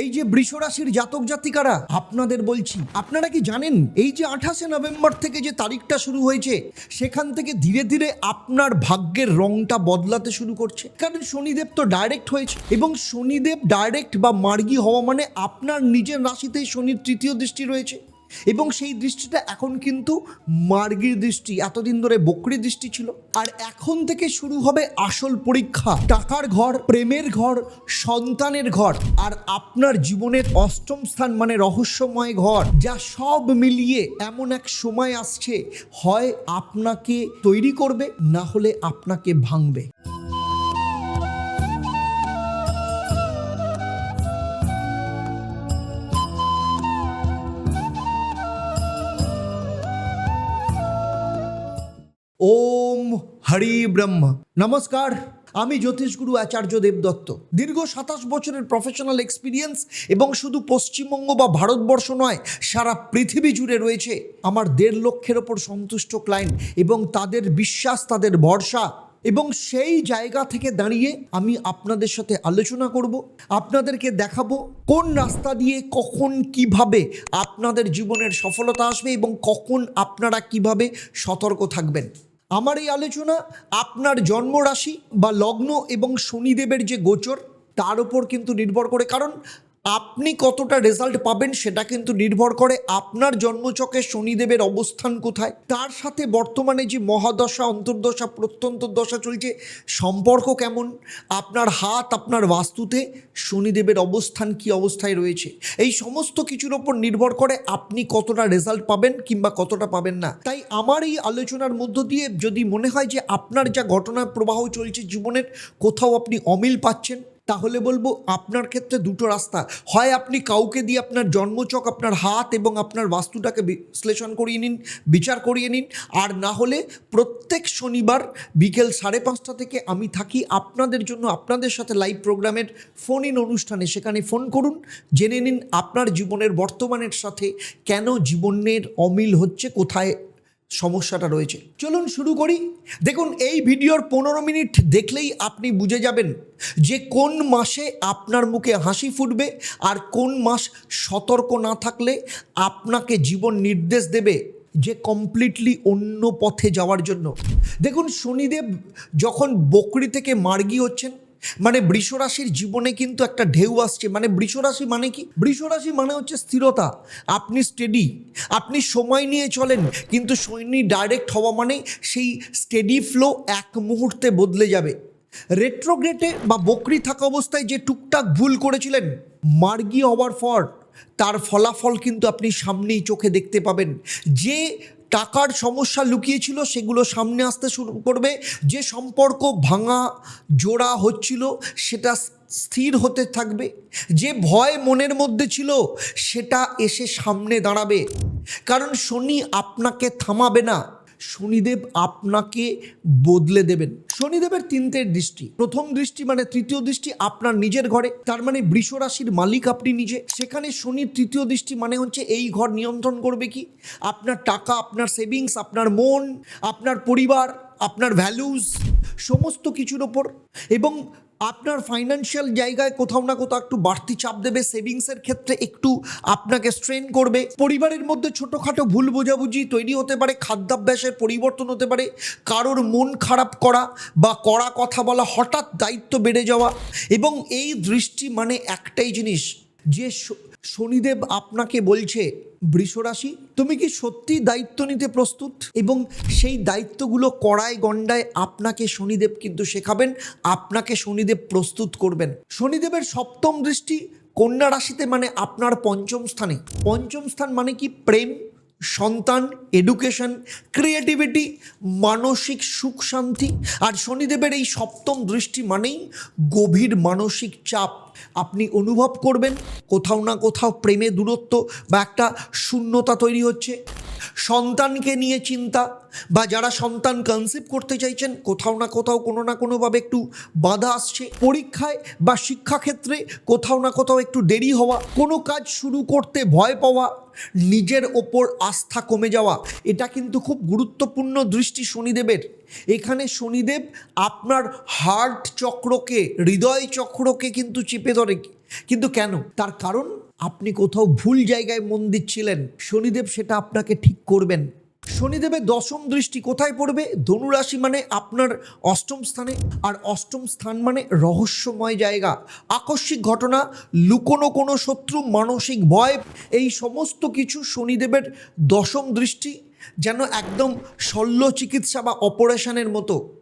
এই যে বৃষরাশির জাতক জাতিকারা, আপনাদের বলছি, আপনারা কি জানেন, এই যে আঠাশে নভেম্বর থেকে যে তারিখটা শুরু হয়েছে, সেখান থেকে ধীরে ধীরে আপনার ভাগ্যের রংটা বদলাতে শুরু করছে। কারণ শনিদেব তো ডাইরেক্ট হয়েছে, এবং শনিদেব ডাইরেক্ট বা মার্গী হওয়া মানে আপনার নিজের রাশিতেই শনির তৃতীয় দৃষ্টি রয়েছে। এবং সেই দৃষ্টিটা এখন কিন্তু মার্গীর দৃষ্টি, এতদিন ধরে বকরি দৃষ্টি ছিল। আর এখন থেকে শুরু হবে আসল পরীক্ষা। টাকার ঘর, প্রেমের ঘর, সন্তানের ঘর আর আপনার জীবনের অষ্টম স্থান মানে রহস্যময় ঘর, যা সব মিলিয়ে এমন এক সময় আসছে। হয় আপনাকে তৈরি করবে, না হলে আপনাকে ভাঙবে। ওম হরি ব্রহ্ম। নমস্কার, আমি জ্যোতিষগুরু আচার্য দেবদত্ত দীর্ঘ সাতাশ বছরের প্রফেশনাল এক্সপিরিয়েন্স এবং শুধু পশ্চিমবঙ্গ বা ভারতবর্ষ নয়, সারা পৃথিবী জুড়ে রয়েছে আমার দেড় লক্ষের ওপর সন্তুষ্ট ক্লায়েন্ট এবং তাদের বিশ্বাস, তাদের ভরসা এবং সেই জায়গা থেকে দাঁড়িয়ে আমি আপনাদের সাথে আলোচনা করব, আপনাদেরকে দেখাবো কোন রাস্তা দিয়ে কখন কীভাবে আপনাদের জীবনের সফলতা আসবে এবং কখন আপনারা কীভাবে সতর্ক থাকবেন। আমার এই আলোচনা আপনার জন্মরাশি বা লগ্ন এবং শনিদেবের যে গোচর, তার উপর কিন্তু নির্ভর করে। কারণ আপনি কতটা রেজাল্ট পাবেন সেটা কিন্তু নির্ভর করে আপনার জন্মচকে শনিদেবের অবস্থান কোথায়। তার সাথে বর্তমানে যে মহাদশা, অন্তর্দশা প্রত্যন্তর দশা চলছে, সম্পর্ক কেমন? আপনার হাত, আপনার বাস্তুতে শনিদেবের অবস্থান কি অবস্থায় রয়েছে? এই সমস্ত কিছুর ওপর নির্ভর করে আপনি কতটা রেজাল্ট পাবেন কিংবা কতটা পাবেন না। তাই আমার এই আলোচনার মধ্য দিয়ে যদি মনে হয় যে আপনার যা ঘটনার প্রবাহ চলছে জীবনের, কোথাও আপনি অমিল পাচ্ছেন তাহলে বলব আপনার ক্ষেত্রে দুটো রাস্তা। হয় আপনি কাউকে দিয়ে আপনার জন্মচক, আপনার হাত এবং আপনার বাস্তুটাকে বিশ্লেষণ করিয়ে নিন, বিচার করিয়ে নিন, আর না হলে প্রত্যেক শনিবার বিকেল সাড়ে পাঁচটা থেকে আমি থাকি। আপনাদের জন্য আপনাদের সাথে লাইভ প্রোগ্রামের ফোন ইন অনুষ্ঠানে সেখানে ফোন করুন, জেনে নিন আপনার জীবনের বর্তমানের সাথে কেন জীবনের অমিল হচ্ছে, কোথায় সমস্যাটা রয়েছে। চলুন শুরু করি। দেখুন, এই ভিডিওর পনেরো মিনিট দেখলেই আপনি বুঝে যাবেন যে কোন মাসে আপনার মুখে হাসি ফুটবে আর কোন মাস সতর্ক না থাকলে আপনাকে জীবন নির্দেশ দেবে যে কমপ্লিটলি অন্য পথে যাওয়ার জন্য। দেখুন, শনিদেব যখন বকরি থেকে মার্গি হচ্ছেন মানে বৃষরাশির জীবনে কিন্তু একটা ঢেউ আসছে। মানে বৃষরাশি মানে কি? বৃষরাশি মানে হচ্ছে স্থিরতা। আপনি স্টেডি আপনি সময় নিয়ে চলেন, কিন্তু সৈন্য ডাইরেক্ট হওয়া মানে সেই স্টেডি ফ্লো এক মুহূর্তে বদলে যাবে। রেট্রোগ্রেটে বা বকরি থাকা অবস্থায় যে টুকটাক ভুল করেছিলেন, মার্গী হওয়ার পর তার ফলাফল কিন্তু আপনি সামনেই চোখে দেখতে পাবেন। যে টাকার সমস্যা লুকিয়েছিল, সেগুলো সামনে আসতে শুরু করবে। যে সম্পর্ক ভাঙা জোড়া হচ্ছিল, সেটা স্থির হতে থাকবে। যে ভয় মনের মধ্যে ছিল, সেটা এসে সামনে দাঁড়াবে। কারণ শনি আপনাকে থামাবে না। শনিদেব আপনাকে বদলে দেবেন। শনিদেবের তিনটে দৃষ্টি। প্রথম দৃষ্টি মানে তৃতীয় দৃষ্টি আপনার নিজের ঘরে। তার মানে বৃষ রাশির মালিক আপনি নিজে। সেখানে শনির তৃতীয় দৃষ্টি মানে হচ্ছে এই ঘর নিয়ন্ত্রণ করবে কি? আপনার টাকা, আপনার সেভিংস আপনার মন, আপনার পরিবার, আপনার ভ্যালুস সমস্ত কিছুর ওপর। এবং আপনার ফাইন্যান্সিয়াল জায়গায় কোথাও না কোথাও একটু বাড়তি চাপ দেবে সেভিংসের ক্ষেত্রে একটু আপনাকে স্ট্রেন করবে। পরিবারের মধ্যে ছোটোখাটো ভুল বোঝাবুঝি তৈরি হতে পারে, খাদ্যাভ্যাসের পরিবর্তন হতে পারে, কারোর মন খারাপ করা বা কড়া কথা বলা হঠাৎ দায়িত্ব বেড়ে যাওয়া এবং এই দৃষ্টি মানে একটাই জিনিস যে শনিদেব আপনাকে বলছে, বৃষরাশি, তুমি কি সত্যি দায়িত্ব নিতে প্রস্তুত? এবং সেই দায়িত্বগুলো কড়ায় গণ্ডায় আপনাকে শনিদেব কিন্তু শেখাবেন, আপনাকে শনিদেব প্রস্তুত করবেন। শনিদেবের সপ্তম দৃষ্টি কন্যা রাশিতে মানে আপনার পঞ্চম স্থানে। পঞ্চম স্থান মানে কি? প্রেম সন্তান এডুকেশন ক্রিয়েটিভিটি মানসিক সুখ শান্তি। আর শনিদেবের এই সপ্তম দৃষ্টি মানেই গভীর মানসিক চাপ। আপনি অনুভব করবেন, কোথাও না কোথাও প্রেমে দূরত্ব বা একটা শূন্যতা তৈরি হচ্ছে। সন্তানকে নিয়ে চিন্তা বা যারা সন্তান কনসিভ করতে চাইছেন, কোথাও না কোথাও, কোনো না কোনোভাবে একটু বাধা আসছে। পরীক্ষায় বা শিক্ষাক্ষেত্রে কোথাও না কোথাও একটু দেরি হওয়া, কোনো কাজ শুরু করতে ভয় পাওয়া, নিজের ওপর আস্থা কমে যাওয়া, এটা কিন্তু খুব গুরুত্বপূর্ণ দৃষ্টি শনিদেবের। এখানে শনিদেব আপনার হার্ট চক্রকে, হৃদয় চক্রকে কিন্তু চেপে ধরে কিন্তু কেন? তার কারণ, আপনি কোথাও ভুল জায়গায় মন দিচ্ছিলেন। শনিদেব সেটা আপনাকে ঠিক করবেন। শনিদেবের দশম দৃষ্টি কোথায় পড়বে? ধনুরাশি মানে আপনার অষ্টম স্থানে। আর অষ্টম স্থান মানে রহস্যময় জায়গা। আকস্মিক ঘটনা, লুকোনো কোনো শত্রু, মানসিক ভয়, এই সমস্ত কিছু শনিদেবের দশম দৃষ্টি যেন একদম শল্য চিকিৎসা বা অপারেশনের মতো।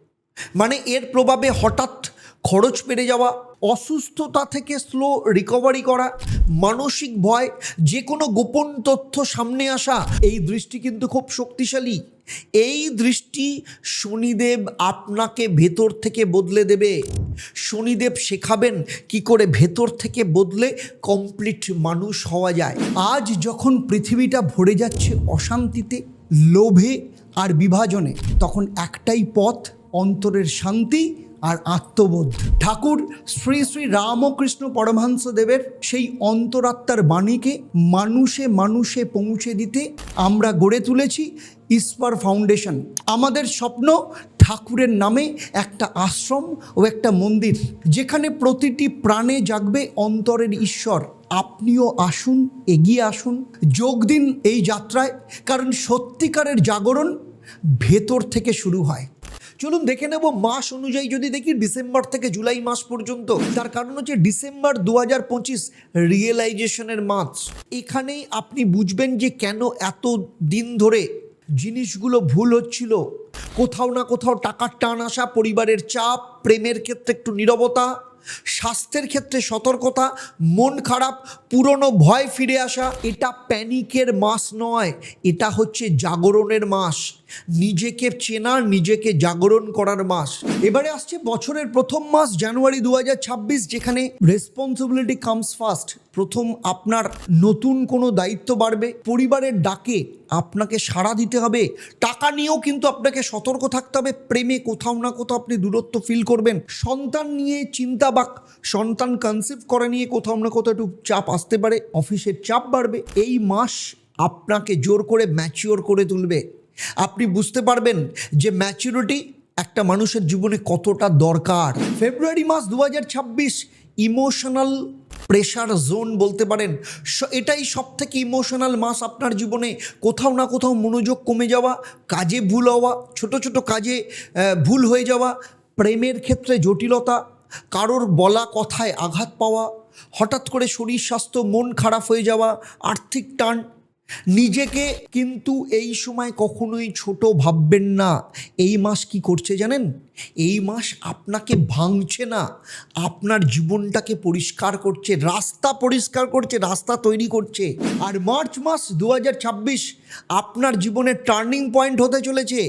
মানে এর প্রভাবে হঠাৎ খরচ বেড়ে যাওয়া, অসুস্থতা থেকে স্লো রিকভারি করা, মানসিক ভয় যে কোনো গোপন তথ্য সামনে আসা, এই দৃষ্টি কিন্তু খুব শক্তিশালী। এই দৃষ্টি শনিদেব আপনাকে ভেতর থেকে বদলে দেবে। শনিদেব শেখাবেন কি করে ভেতর থেকে বদলে কমপ্লিট মানুষ হওয়া যায়। আজ যখন পৃথিবীটা ভরে যাচ্ছে অশান্তিতে, লোভে আর বিভাজনে, তখন একটাই পথ, অন্তরের শান্তি আর আত্মবোধ। ঠাকুর শ্রী শ্রী রামকৃষ্ণ পরমহংস দেবের সেই অন্তরাত্মার বাণীকে মানুষে মানুষে পৌঁছে দিতে আমরা গড়ে তুলেছি ইস্পার ফাউন্ডেশন। আমাদের স্বপ্ন ঠাকুরের নামে একটা আশ্রম ও একটা মন্দির, যেখানে প্রতিটি প্রাণে জাগবে অন্তরের ঈশ্বর। আপনিও আসুন, এগিয়ে আসুন, যোগ দিন এই যাত্রায়, কারণ সত্যিকারের জাগরণ ভেতর থেকে শুরু হয়। চলুন দেখে নেব মাস অনুযায়ী যদি দেখি ডিসেম্বর থেকে জুলাই মাস পর্যন্ত, তার কারণ হচ্ছে ডিসেম্বর দু হাজার পঁচিশ রিয়েলাইজেশনের মাস। এখানেই আপনি বুঝবেন যে কেন এত দিন ধরে জিনিসগুলো ভুল হচ্ছিল। কোথাও না কোথাও টাকার টান আসা, পরিবারের চাপ, প্রেমের ক্ষেত্রে একটু নীরবতা, স্বাস্থ্যের ক্ষেত্রে সতর্কতা, মন খারাপ, পুরনো ভয় ফিরে আসা, এটা প্যানিকের মাস নয়, এটা হচ্ছে জাগরণের মাস। নিজেকে চেনার, নিজেকে জাগরণ করার মাস। এবারে আসছে বছরের প্রথম মাস, জানুয়ারি দু হাজার ছাব্বিশ, যেখানে রেসপন্সিবিলিটি কামস ফার্স্ট প্রথম আপনার নতুন কোনো দায়িত্ব বাড়বে, পরিবারের ডাকে আপনাকে সাড়া দিতে হবে, টাকা নিয়েও কিন্তু আপনাকে সতর্ক থাকতে হবে, প্রেমে কোথাও না কোথাও আপনি দূরত্ব ফিল করবেন। সন্তান নিয়ে চিন্তা বা সন্তান কনসিভ করা নিয়ে কোথাও না কোথাও একটু চাপ আসতে পারে, অফিসের চাপ বাড়বে, এই মাস আপনাকে জোর করে ম্যাচিওর করে তুলবে। আপনি বুঝতে পারবেন যে ম্যাচুরিটি একটা মানুষের জীবনে কতটা দরকার। ফেব্রুয়ারি মাস দু হাজার ছাব্বিশ ইমোশনাল প্রেশার জোন বলতে পারেন। এটাই সব থেকে ইমোশনাল মাস আপনার জীবনে। কোথাও না কোথাও মনোযোগ কমে যাওয়া, কাজে ভুল হওয়া, ছোট ছোট কাজে ভুল হয়ে যাওয়া, প্রেমের ক্ষেত্রে জটিলতা, কারোর বলা কথায় আঘাত পাওয়া, হঠাৎ করে শরীর স্বাস্থ্য, মন খারাপ হয়ে যাওয়া, আর্থিক টান নিজেকে কিন্তু এই সময় কখনোই ছোট ভাববেন না। এই মাস কি করছে জানেন? এই মাস আপনাকে ভাঙছে না। আপনার জীবনটাকে পরিষ্কার করছে, রাস্তা পরিষ্কার করছে, রাস্তা তৈরি করছে। আর মার্চ মাস দু হাজার ছাব্বিশ আপনার জীবনের টার্নিং পয়েন্ট হতে চলেছে।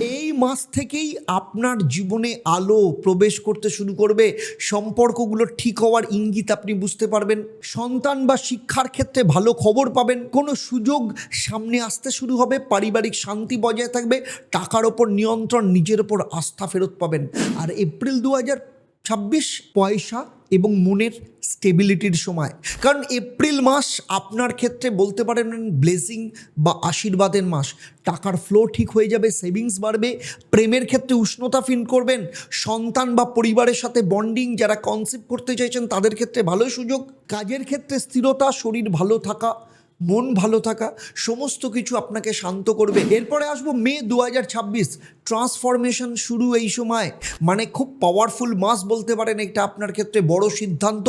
এই মাস থেকেই আপনার জীবনে আলো প্রবেশ করতে শুরু করবে। সম্পর্কগুলো ঠিক হওয়ার ইঙ্গিত আপনি বুঝতে পারবেন। সন্তান বা শিক্ষার ক্ষেত্রে ভালো খবর পাবেন। কোনো সুযোগ সামনে আসতে শুরু হবে। পারিবারিক শান্তি বজায় থাকবে। টাকার ওপর নিয়ন্ত্রণ, নিজের ওপর আস্থা ফেরত পাবেন। আর এপ্রিল দু হাজার ছাব্বিশ পয়সা এবং মনের স্টেবিলিটির সময়। কারণ এপ্রিল মাস আপনার ক্ষেত্রে বলতে পারেন ব্লেসিং বা আশীর্বাদের মাস। টাকার ফ্লো ঠিক হয়ে যাবে সেভিংস বাড়বে, প্রেমের ক্ষেত্রে উষ্ণতা ফিল করবেন, সন্তান বা পরিবারের সাথে বন্ডিং যারা কনসেপ্ট করতে চাইছেন তাদের ক্ষেত্রে ভালো সুযোগ। কাজের ক্ষেত্রে স্থিরতা, শরীর ভালো থাকা মন ভালো থাকা, সমস্ত কিছু আপনাকে শান্ত করবে। এরপরে আসব মে দু হাজার ছাব্বিশ ট্রান্সফরমেশন শুরু এই সময়। মানে খুব পাওয়ারফুল মাস বলতে পারেন, এটা আপনার ক্ষেত্রে বড় সিদ্ধান্ত।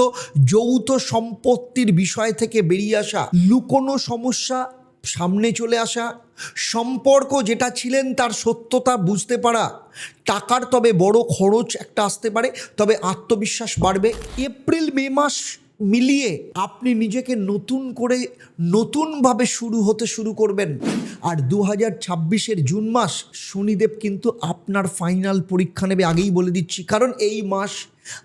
যৌথ সম্পত্তির বিষয় থেকে বেরিয়ে আসা, লুকোনো সমস্যা সামনে চলে আসা, সম্পর্ক যেটা ছিলেন তার সত্যতা বুঝতে পারা, টাকার তবে বড় খরচ একটা আসতে পারে, তবে আত্মবিশ্বাস বাড়বে। এপ্রিল মে মাস মিলিয়ে আপনি নিজেকে নতুন করে নতুনভাবে শুরু হতে শুরু করবেন। আর দু হাজার ছাব্বিশের জুন মাস, শনিদেব কিন্তু আপনার ফাইনাল পরীক্ষা নেবে আগেই বলে দিচ্ছি। কারণ এই মাস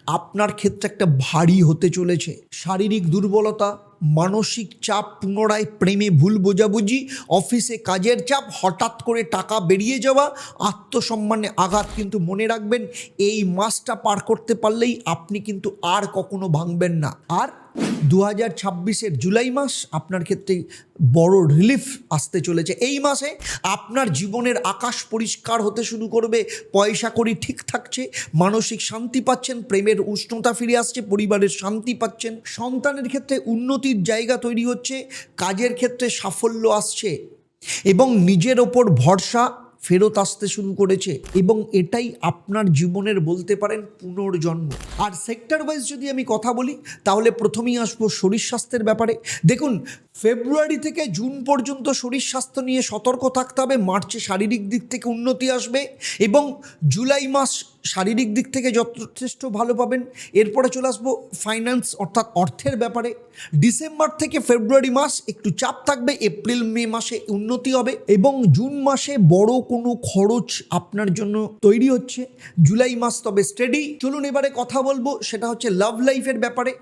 আপনার ক্ষেত্রে একটা ভারী হতে চলেছে। শারীরিক দুর্বলতা মানসিক চাপ, পুনরায় প্রেমে ভুল বোঝাবুঝি, অফিসে কাজের চাপ, হঠাৎ করে টাকা বেরিয়ে যাওয়া, আত্মসম্মানে আঘাত কিন্তু মনে রাখবেন। এই মাসটা পার করতে পারলেই আপনি কিন্তু আর কখনো ভাঙবেন না। আর দু হাজার ছাব্বিশের জুলাই মাস আপনার ক্ষেত্রে বড় রিলিফ আসতে চলেছে। এই মাসে আপনার জীবনের আকাশ পরিষ্কার হতে শুরু করবে, পয়সা করি ঠিক থাকছে, মানসিক শান্তি পাচ্ছেন, প্রেমের উষ্ণতা ফিরে আসছে, পরিবারের শান্তি পাচ্ছেন। সন্তানের ক্ষেত্রে উন্নতির জায়গা তৈরি হচ্ছে, কাজের ক্ষেত্রে সাফল্য আসছে এবং নিজের ওপর ভরসা ফেরত আসতে শুরু করেছে এবং এটাই আপনার জীবনের বলতে পারেন পুনর্জন্ম। আর সেক্টর ওয়াইজ যদি আমি কথা বলি, তাহলে প্রথমেই আসব শরীর স্বাস্থ্যের ব্যাপারে। দেখুন ফেব্রুয়ারি থেকে জুন পর্যন্ত শরীর স্বাস্থ্য নিয়ে সতর্ক থাকতে হবে। মার্চে শারীরিক দিক থেকে উন্নতি আসবে এবং জুলাই মাস শারীরিক দিক থেকে যথেষ্ট ভালো পাবেন। এরপরে চলে আসব ফাইন্যান্স অর্থাৎ অর্থের ব্যাপারে। ডিসেম্বর থেকে ফেব্রুয়ারি মাস একটু চাপ থাকবে, এপ্রিল, মে মাসে উন্নতি হবে এবং জুন মাসে বড় কোনো খরচ আপনার জন্য তৈরি হচ্ছে। জুলাই মাস তবে স্টেডি চলুন এবারে কথা বলব, সেটা হচ্ছে লাভ লাইফের ব্যাপারে।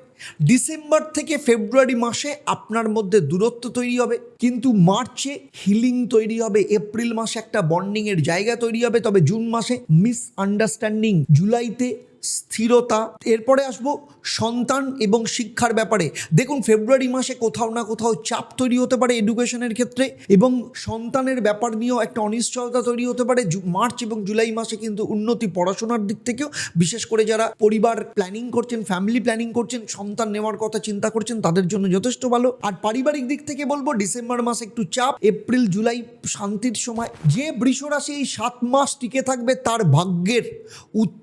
ডিসেম্বর থেকে ফেব্রুয়ারি মাসে আপনার মধ্যে দূরত্ব তৈরি হবে, কিন্তু মার্চে হিলিং তৈরি হবে, এপ্রিল মাসে একটা বন্ডিংয়ের জায়গা তৈরি হবে, তবে জুন মাসে মিস আন্ডারস্ট্যান্ডিং জুলাইতে স্থিরতা। এরপরে আসব সন্তান এবং শিক্ষার ব্যাপারে। দেখুন, ফেব্রুয়ারি মাসে কোথাও না কোথাও চাপ তৈরি হতে পারে এডুকেশনের ক্ষেত্রে এবং সন্তানের ব্যাপার নিয়েও একটা অনিশ্চয়তা তৈরি হতে পারে। মার্চ এবং জুলাই মাসে কিন্তু উন্নতি পড়াশোনার দিক থেকেও, বিশেষ করে যারা পরিবার প্ল্যানিং করছেন ফ্যামিলি প্ল্যানিং করছেন, সন্তান নেওয়ার কথা চিন্তা করছেন, তাদের জন্য যথেষ্ট ভালো। আর পারিবারিক দিক থেকে বলব, ডিসেম্বর মাস একটু চাপ, এপ্রিল, জুলাই শান্তির সময়। যে বৃষ রাশি এই সাত মাস টিকে থাকবে তার ভাগ্যের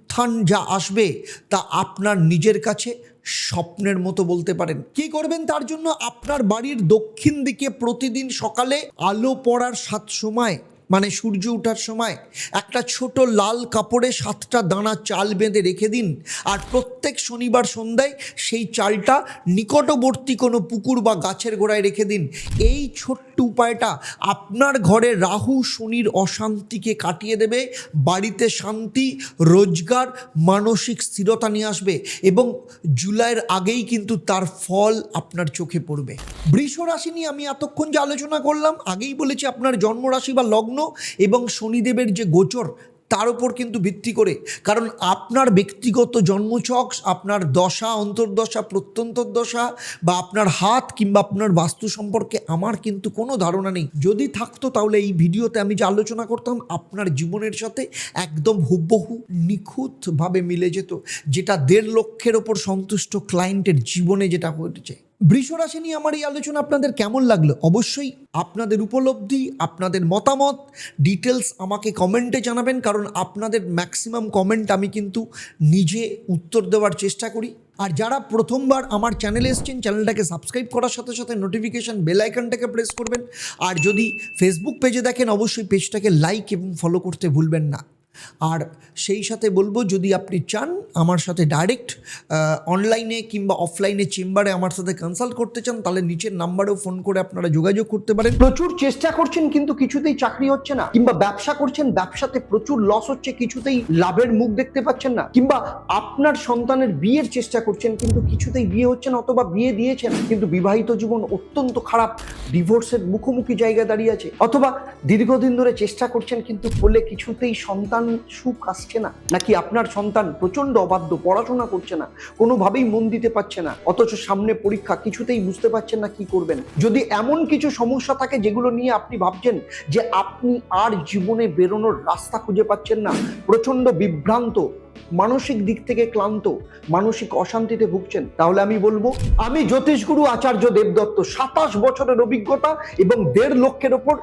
উত্থান যা আসবে তা আপনার নিজের কাছে স্বপ্নের মতো বলতে পারেন। কি করবেন তার জন্য? আপনার বাড়ির দক্ষিণ দিকে প্রতিদিন সকালে আলো পড়ার সাত সময় মানে সূর্য ওঠার সময় একটা ছোট লাল কাপড়ে সাতটা দানা চাল বেঁধে রেখে দিন। আর প্রত্যেক শনিবার সন্ধ্যায় সেই চালটা নিকটবর্তী কোনো পুকুর বা গাছের গোড়ায় রেখে দিন। এই ছোট্ট উপায়টা আপনার ঘরে রাহু শনির অশান্তিকে কাটিয়ে দেবে, বাড়িতে শান্তি, রোজগার, মানসিক স্থিরতা নিয়ে আসবে এবং জুলাইয়ের আগেই কিন্তু তার ফল আপনার চোখে পড়বে। বৃষ রাশি নিয়ে আমি এতক্ষণ যে আলোচনা করলাম, আগেই বলেছি আপনার জন্মরাশি বা লগ্ন এবং শনিদেবের যে গোচর, তার উপর কিন্তু ভিত্তি করে। কারণ আপনার ব্যক্তিগত জন্মছক, আপনার দশা, অন্তর্দশা, প্রত্যন্তর্দশা বা আপনার হাত কিংবা আপনার বাস্তু সম্পর্কে আমার কিন্তু কোনো ধারণা নেই। যদি থাকতো তাহলে এই ভিডিওতে আমি যে আলোচনা করতাম, আপনার জীবনের সাথে একদম হুবহু নিখুঁতভাবে মিলে যেত। যেটা দেড় লক্ষের ওপর সন্তুষ্ট ক্লায়েন্টের জীবনে যেটা ঘটেছে। বৃষরাশি নিয়ে আমার এই আলোচনা আপনাদের কেমন লাগল? অবশ্যই আপনাদের উপলব্ধি, আপনাদের মতামত ডিটেলস আমাকে কমেন্টে জানাবেন, কারণ আপনাদের ম্যাক্সিমাম কমেন্ট আমি কিন্তু নিজে উত্তর দেওয়ার চেষ্টা করি। আর যারা প্রথমবার আমার চ্যানেলে এসেছেন চ্যানেলটাকে সাবস্ক্রাইব করার সাথে সাথে নোটিফিকেশান বেল আইকনটাকে প্রেস করবেন। আর যদি ফেসবুক পেজে দেখেন, অবশ্যই পেজটাকে লাইক এবং ফলো করতে ভুলবেন না। আর সেই সাথে বলব, যদি আপনি চান আমার সাথে ডাইরেক্ট অনলাইনে কিংবা অফলাইনে চেম্বারে আমার সাথে কনসাল্ট করতে চান, তাহলে নিচের নাম্বারেও ফোন করে আপনারা যোগাযোগ করতে পারেন। প্রচুর চেষ্টা করছেন, কিন্তু কিছুতেই চাকরি হচ্ছে না। কিংবা ব্যবসা করছেন, ব্যবসাতে প্রচুর লস হচ্ছে, কিছুতেই লাভের মুখ দেখতে পাচ্ছেন না। কিংবা আপনার সন্তানের বিয়ের চেষ্টা করছেন, কিন্তু কিছুতেই বিয়ে হচ্ছে না অথবা বিয়ে দিয়েছেন, কিন্তু বিবাহিত জীবন অত্যন্ত খারাপ ডিভোর্সের মুখোমুখি জায়গায় দাঁড়িয়ে আছে। অথবা দীর্ঘদিন ধরে চেষ্টা করছেন, কিন্তু ফলে কিছুতেই সন্তান সুখ আসছে না, নাকি আপনার সন্তান প্রচণ্ড অবাধ্য, পড়াশোনা করছে না, কোনোভাবেই মন দিতে পারছে না, অথচ সামনে পরীক্ষা, কিছুতেই বুঝতে পারছেন না কি করবেন? যদি এমন কিছু সমস্যা থাকে যেগুলো নিয়ে আপনি ভাবছেন যে আপনি আর জীবনে বেরোনোর রাস্তা খুঁজে পাচ্ছেন না প্রচণ্ড বিভ্রান্ত মানসিক দিক থেকে ক্লান্ত, মানসিক অশান্তিতে ভুগছেন। তাহলে আমি বলব, আমি জ্যোতিষগুরু আচার্য দেবদত্ত, সাতাশ বছরের অভিজ্ঞতা এবং দেড় লক্ষের ওপর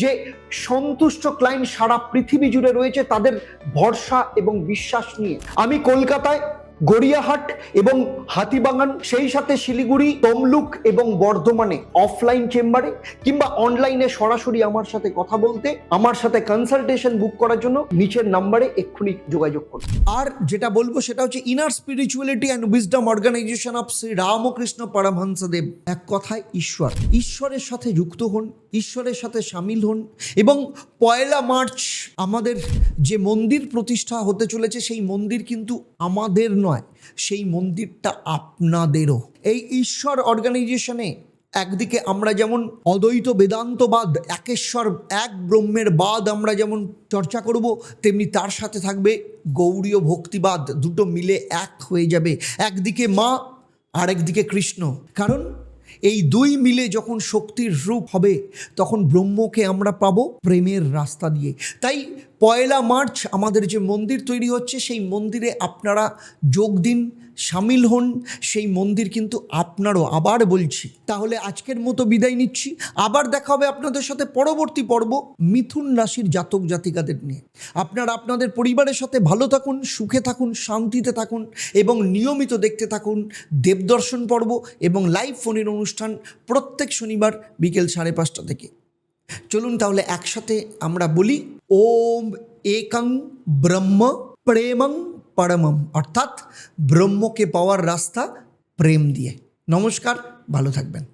যে সন্তুষ্ট ক্লায়েন্ট সারা পৃথিবী জুড়ে রয়েছে, তাদের ভরসা এবং বিশ্বাস নিয়ে। আমি কলকাতায় গড়িয়াহাট এবং হাতিবাগান, সেই সাথে শিলিগুড়ি, তমলুক এবং বর্ধমানে অফলাইন চেম্বারে কিংবা অনলাইনে সরাসরি আমার সাথে কথা বলতে, আমার সাথে কনসালটেশন বুক করার জন্য নিচের নাম্বারে এক্ষুনি যোগাযোগ করুন। আর যেটা বলব সেটা হচ্ছে inner spirituality and wisdom organisation of Shri Ramakrishna Paramahansadev এক কথায় ঈশ্বর। ঈশ্বরের সাথে যুক্ত হন, ঈশ্বরের সাথে সামিল হন এবং পয়লা মার্চ আমাদের যে মন্দির প্রতিষ্ঠা হতে চলেছে, সেই মন্দির কিন্তু আমাদের নয়, সেই মন্দিরটা আপনাদেরও। এই ঈশ্বর অর্গানাইজেশনে একদিকে আমরা যেমন অদ্বৈত বেদান্তবাদ, একেশ্বর, এক ব্রহ্মের বাদ আমরা যেমন চর্চা করব, তেমনি তার সাথে থাকবে গৌরীয় ভক্তিবাদ, দুটো মিলে এক হয়ে যাবে। একদিকে মা, আরেকদিকে কৃষ্ণ। কারণ এই দুই মিলে যখন শক্তির রূপ হবে, তখন ব্রহ্মকে আমরা পাবো প্রেমের রাস্তা দিয়ে। তাই পয়লা মার্চ আমাদের যে মন্দির তৈরি হচ্ছে, সেই মন্দিরে আপনারা যোগ দিন, সামিল হন, সেই মন্দির কিন্তু আপনারও। আবার বলছি, তাহলে আজকের মতো বিদায় নিচ্ছি। আবার দেখা হবে আপনাদের সাথে পরবর্তী পর্ব মিথুন রাশির জাতক জাতিকাদের নিয়ে। আপনারা আপনাদের পরিবারের সাথে ভালো থাকুন, সুখে থাকুন, শান্তিতে থাকুন এবং নিয়মিত দেখতে থাকুন দেবদর্শন পর্ব এবং লাইভ ফোনের অনুষ্ঠান প্রত্যেক শনিবার বিকেল সাড়ে পাঁচটা থেকে। চলুন তাহলে একসাথে আমরা বলি ওম একং ব্রহ্ম প্রেমং পরমম অর্থাৎ ব্রহ্মকে পাওয়ার রাস্তা প্রেম দিয়ে নমস্কার ভালো থাকবেন